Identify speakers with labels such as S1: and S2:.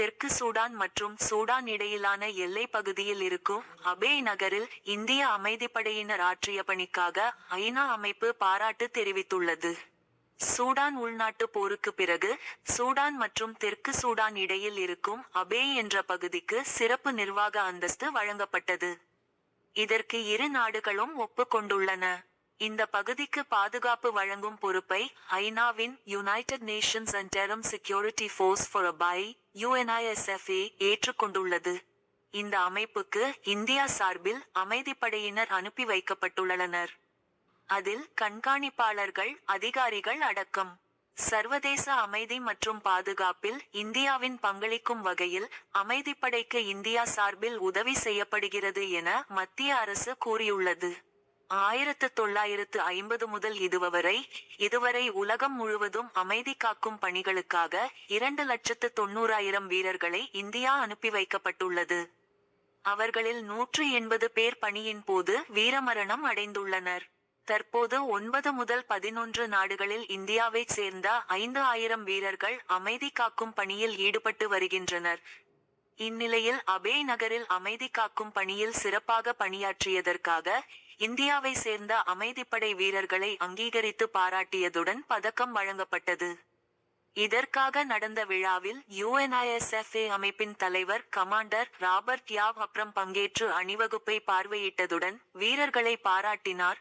S1: தெற்கு சூடான் மற்றும் சூடான் இடையிலான எல்லைப் பகுதியில் இருக்கும் அபே நகரில் இந்திய அமைதிப்படையினர் ஆற்றிய பணிக்காக ஐநா அமைப்பு பாராட்டு தெரிவித்துள்ளது. சூடான் உள்நாட்டு போருக்கு பிறகு சூடான் மற்றும் தெற்கு சூடான் இடையில் இருக்கும் அபே என்ற பகுதிக்கு சிறப்பு நிர்வாக அந்தஸ்து வழங்கப்பட்டது. இதற்கு இரு நாடுகளும் ஒப்புக்கொண்டுள்ளன இந்த பகுதிக்கு பாதுகாப்பு வழங்கும் பொறுப்பை ஐநாவின் United Nations interim security force for Abyei UNISFA ஏற்றுக்கொண்டுள்ளது. இந்த அமைப்புக்கு இந்தியா சார்பில் அமைதிப்படையினர் அனுப்பி வைக்கப்பட்டுள்ளனர். அதில் கண்காணிப்பாளர்கள் அதிகாரிகள் அடக்கம். சர்வதேச அமைதி மற்றும் பாதுகாப்பில் இந்தியாவின் பங்களிக்கும் வகையில் அமைதிப்படைக்கு இந்தியா சார்பில் உதவி செய்யப்படுகிறது என மத்திய அரசு கூறியுள்ளது. ஆயிரத்து தொள்ளாயிரத்து ஐம்பது முதல் இதுவரை இதுவரை உலகம் முழுவதும் அமைதி காக்கும் பணிகளுக்காக இரண்டு லட்சத்து தொண்ணூறாயிரம் வீரர்களை இந்தியா அனுப்பி வைக்கப்பட்டுள்ளது. அவர்களில் நூற்று எண்பது பேர் பணியின் போது வீரமரணம் அடைந்துள்ளனர். தற்போது ஒன்பது முதல் பதினொன்று நாடுகளில் இந்தியாவைச் சேர்ந்த ஐந்து ஆயிரம் வீரர்கள் அமைதி காக்கும் பணியில் ஈடுபட்டு வருகின்றனர். இந்நிலையில் அபே நகரில் அமைதி காக்கும் பணியில் சிறப்பாக பணியாற்றியதற்காக இந்தியாவை சேர்ந்த அமைதிப்படை வீரர்களை அங்கீகரித்து பாராட்டியதுடன் பதக்கம் வழங்கப்பட்டது. இதற்காக நடந்த விழாவில் யுஎன்ஐஎஸ்எஃப்ஏ அமைப்பின் தலைவர் கமாண்டர் ராபர்ட் யாவ் அப்ரம் பங்கேற்று அணிவகுப்பை பார்வையிட்டதுடன் வீரர்களை பாராட்டினார்.